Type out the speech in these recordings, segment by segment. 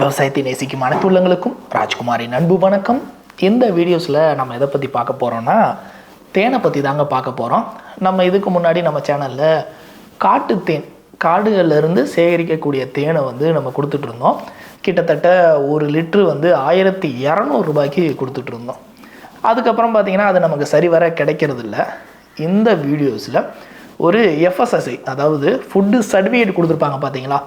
விவசாயத்தை நேசிக்கும் அனைத்து உள்ளங்களுக்கும் ராஜ்குமாரின் அன்பு வணக்கம். இந்த வீடியோஸில் நம்ம எதை பற்றி பார்க்க போகிறோம்னா தேனை பற்றி தாங்க பார்க்க போகிறோம் நம்ம இதுக்கு முன்னாடி நம்ம சேனலில் காட்டு தேன் காடுகள்லேருந்து சேகரிக்கக்கூடிய தேனை வந்து நம்ம கொடுத்துட்ருந்தோம் கிட்டத்தட்ட ஒரு லிட்ரு வந்து ஆயிரத்தி இரநூறுபாய்க்கு கொடுத்துட்ருந்தோம் அதுக்கப்புறம் பார்த்தீங்கன்னா அது நமக்கு சரிவர கிடைக்கிறதில்ல. இந்த வீடியோஸில் ஒரு எஃப்எஸ்எஸ்ஐ அதாவது ஃபுட்டு சர்டிஃபிகேட் கொடுத்துருப்பாங்க பார்த்தீங்களா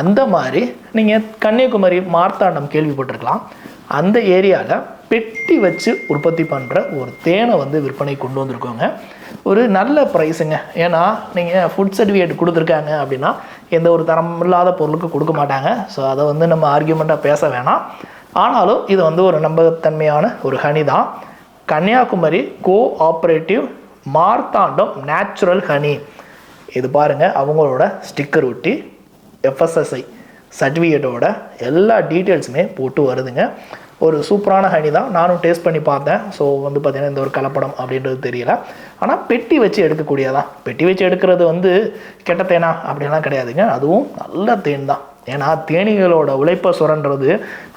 அந்த மாதிரி நீங்கள் கன்னியாகுமரி மார்த்தாண்டம் கேள்விப்பட்டிருக்கலாம். அந்த ஏரியாவில் பெட்டி வச்சு உற்பத்தி பண்ணுற ஒரு தேனை வந்து விற்பனை கொண்டு வந்திருக்கோங்க. ஒரு நல்ல ப்ரைஸுங்க ஏன்னா நீங்கள் ஃபுட் சர்டிஃபிகேட் கொடுத்துருக்காங்க அப்படின்னா எந்த ஒரு தரம் இல்லாத பொருளுக்கு கொடுக்க மாட்டாங்க. ஸோ அதை வந்து நம்ம ஆர்கியூமெண்ட்டாக பேச வேணாம். ஆனாலும் இது வந்து ஒரு நம்பகத்தன்மையான ஒரு ஹனி தான். Kanyakumari co operative Marthandam natural honey இது பாருங்கள் அவங்களோட ஸ்டிக்கர் ஒட்டி. எஃப்எஸ்எஸ்ஐ சர்டிஃபிகேட்டோட எல்லா டீட்டெயில்ஸுமே போட்டு வருதுங்க. ஒரு சூப்பரான ஹனி தான். நானும் டேஸ்ட் பண்ணி பார்த்தேன். ஸோ வந்து பார்த்தீங்கன்னா இந்த ஒரு கலப்படம் அப்படின்றது தெரியல. ஆனால் பெட்டி வச்சு எடுக்கக்கூடியதான் பெட்டி வச்சு எடுக்கிறது வந்து கெட்ட தேனா? அப்படிலாம் கிடையாதுங்க. அதுவும் நல்ல தேன் தான். ஏன்னா தேனீகளோட உழைப்பை சுரன்றது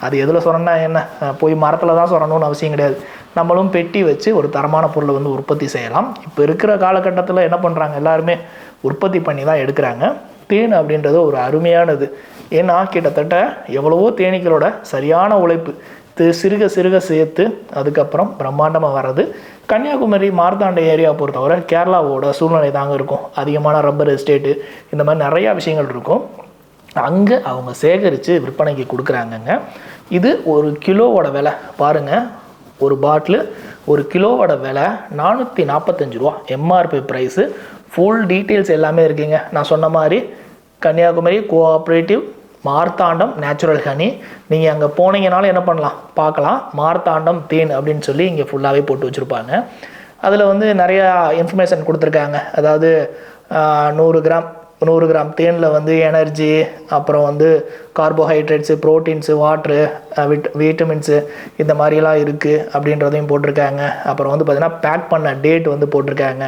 அது எதில் சுரண்டா என்ன? போய் மரத்தில் தான் சுரணும்னு அவசியம் கிடையாது. நம்மளும் பெட்டி வச்சு ஒரு தரமான பொருளை வந்து உற்பத்தி செய்யலாம். இப்போ இருக்கிற காலகட்டத்தில் என்ன பண்ணுறாங்க எல்லாருமே உற்பத்தி பண்ணி தான் எடுக்கிறாங்க. தேன் அப்படின்றது ஒரு அருமையானது. ஏன்னா கிட்டத்தட்ட எவ்வளவோ தேனீக்களோட சரியான உழைப்பு. சிறுக சிறுக சேர்த்து அதுக்கப்புறம் பிரம்மாண்டமாக வர்றது. கன்னியாகுமரி மார்த்தாண்ட ஏரியா பொறுத்தவரை கேரளாவோட சூழ்நிலை தாங்க இருக்கும். அதிகமான ரப்பர் எஸ்டேட்டு இந்த மாதிரி நிறையா விஷயங்கள் இருக்கும். அங்கே அவங்க சேகரித்து விற்பனைக்கு கொடுக்குறாங்கங்க. இது ஒரு கிலோவோட விலை. பாருங்கள் ஒரு பாட்டிலு ஒரு கிலோவோட விலை நானூற்றி நாற்பத்தஞ்சு ரூபா. எம்ஆர்பி ப்ரைஸு ஃபுல் டீட்டெயில்ஸ் எல்லாமே இருக்குங்க. நான் சொன்ன மாதிரி Kanyakumari cooperative Marthandam natural honey நீங்கள் அங்கே போனீங்கனாலும் என்ன பண்ணலாம்? பார்க்கலாம். மார்த்தாண்டம் தேன் அப்படின்னு சொல்லி இங்கே ஃபுல்லாகவே போட்டு வச்சுருப்பாங்க. அதில் வந்து நிறையா இன்ஃபர்மேஷன் கொடுத்துருக்காங்க. அதாவது நூறு கிராம் நூறு கிராம் தேனில் வந்து எனர்ஜி அப்புறம் வந்து கார்போஹைட்ரேட்ஸு ப்ரோட்டீன்ஸு வாட்ரு விட் விட்டமின்ஸு இந்த மாதிரிலாம் இருக்குது அப்படின்றதையும் போட்டிருக்காங்க. அப்புறம் வந்து பார்த்திங்கன்னா பேக் பண்ண டேட் வந்து போட்டிருக்காங்க.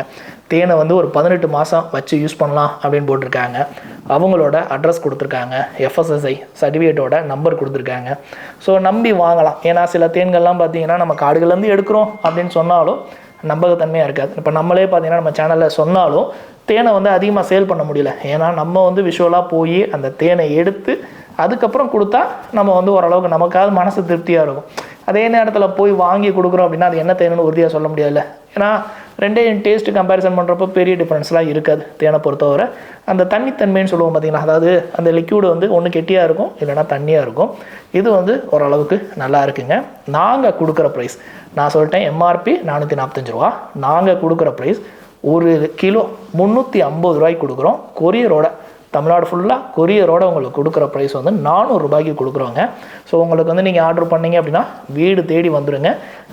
தேனை வந்து ஒரு பதினெட்டு மாதம் வச்சு யூஸ் பண்ணலாம் அப்படின்னு போட்டிருக்காங்க. அவங்களோட அட்ரஸ் கொடுத்துருக்காங்க. எஃப்எஸ்எஸ்ஐ சர்டிஃபிகேட்டோட நம்பர் கொடுத்துருக்காங்க. ஸோ நம்பி வாங்கலாம். ஏன்னா சில தேன்கள்லாம் பார்த்தீங்கன்னா நம்ம காடுகள்லேருந்து எடுக்கிறோம் அப்படின்னு சொன்னாலும் நம்பகத்தன்மையாக இருக்காது. இப்போ நம்மளே பார்த்தீங்கன்னா நம்ம சேனலில் சொன்னாலும் தேனை வந்து அதிகமாக சேல் பண்ண முடியல. ஏன்னா நம்ம வந்து விஷுவலாக போய் அந்த தேனை எடுத்து அதுக்கப்புறம் கொடுத்தா நம்ம வந்து ஓரளவுக்கு நமக்காவது மனசு திருப்தியாக இருக்கும். அதே நேரத்தில் போய் வாங்கி கொடுக்குறோம் அப்படின்னா அது என்ன தேனுன்னு உறுதியாக சொல்ல முடியாதுல்ல. ஏன்னா ரெண்டையும் டேஸ்ட் கம்பேரிசன் பண்ணுறப்போ பெரிய டிஃப்ரென்ஸ்லாம் இருக்காது தேனை பொறுத்தவரை. அந்த தண்ணித்தன்மைன்னு சொல்லுவோம் பார்த்தீங்கன்னா அதாவது அந்த லிக்யூடு வந்து ஒன்று கெட்டியாக இருக்கும் இல்லைன்னா தண்ணியாக இருக்கும். இது வந்து ஓரளவுக்கு நல்லா இருக்குங்க. நாங்கள் கொடுக்குற ப்ரைஸ் நான் சொல்லிட்டேன் எம்ஆர்பி நானூற்றி நாற்பத்தஞ்சு ரூபா. நாங்கள் கொடுக்குற ப்ரைஸ் ஒரு கிலோ முந்நூற்றி ஐம்பது ரூபாய்க்கு கொடுக்குறோம். கொரியரோட தமிழ்நாடு ஃபுல்லாக கொரியரோட உங்களுக்கு கொடுக்குற ப்ரைஸ் வந்து நானூறுரூபாய்க்கு கொடுக்குறோங்க. ஸோ உங்களுக்கு வந்து நீங்கள் ஆர்டர் பண்ணீங்க அப்படின்னா வீடு தேடி வந்துடுங்க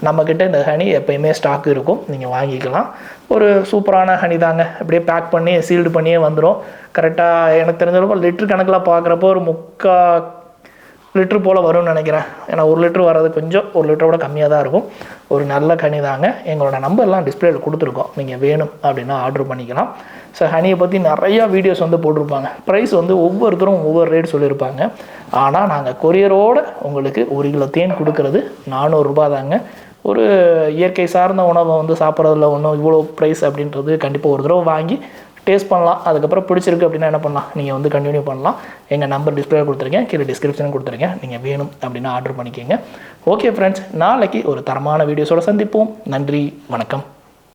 நம்மக்கிட்ட இந்த ஹனி எப்பயுமே ஸ்டாக் இருக்கும். நீங்கள் வாங்கிக்கலாம். ஒரு சூப்பரான ஹனி தாங்க. அப்படியே பேக் பண்ணி சீல்டு பண்ணியே வந்துடும் கரெக்டாக எனக்கு தெரிஞ்சளவுக்கு லிட்டர் கணக்கில் பார்க்குறப்போ ஒரு முக்கா லிட்ரு போல் வரும்னு நினைக்கிறேன். ஏன்னா ஒரு லிட்ரு வர்றது கொஞ்சம் ஒரு லிட்டரோட கம்மியாக தான் இருக்கும். ஒரு நல்ல கனி தாங்க. எங்களோட நம்பர்லாம் டிஸ்பிளேல கொடுத்துருக்கோம். நீங்கள் வேணும் அப்படின்னா ஆர்டர் பண்ணிக்கலாம். ஸோ ஹனியை பற்றி நிறையா வீடியோஸ் வந்து போட்டிருப்பாங்க. ப்ரைஸ் வந்து ஒவ்வொருத்தரும் ஒவ்வொரு ரேட் சொல்லியிருப்பாங்க. ஆனால் நாங்கள் கொரியரோடு உங்களுக்கு ஒரு கிலோ தேன் கொடுக்கறது நானூறுரூபா தாங்க. ஒரு இயற்கை சார்ந்த உணவை வந்து சாப்பிட்றதுல ஒன்றும் இவ்வளோ ப்ரைஸ் அப்படின்றது கண்டிப்பாக ஒரு தடவை வாங்கி டேஸ்ட் பண்ணலாம் அதுக்கப்புறம் பிடிச்சிருக்கு அப்படின்னா என்ன பண்ணலாம் நீங்கள் வந்து கண்டினியூ பண்ணலாம். எங்கள் நம்பர் டிஸ்பிளே கொடுத்துருக்கேன் கீழே டிஸ்கிரிப்ஷனும் கொடுத்துருக்கேன். நீங்கள் வேணும் அப்படின்னா ஆர்டர் பண்ணிக்கோங்க. ஓகே ஃப்ரெண்ட்ஸ் நாளைக்கு ஒரு தரமான வீடியோஸோட சந்திப்போம். நன்றி வணக்கம்.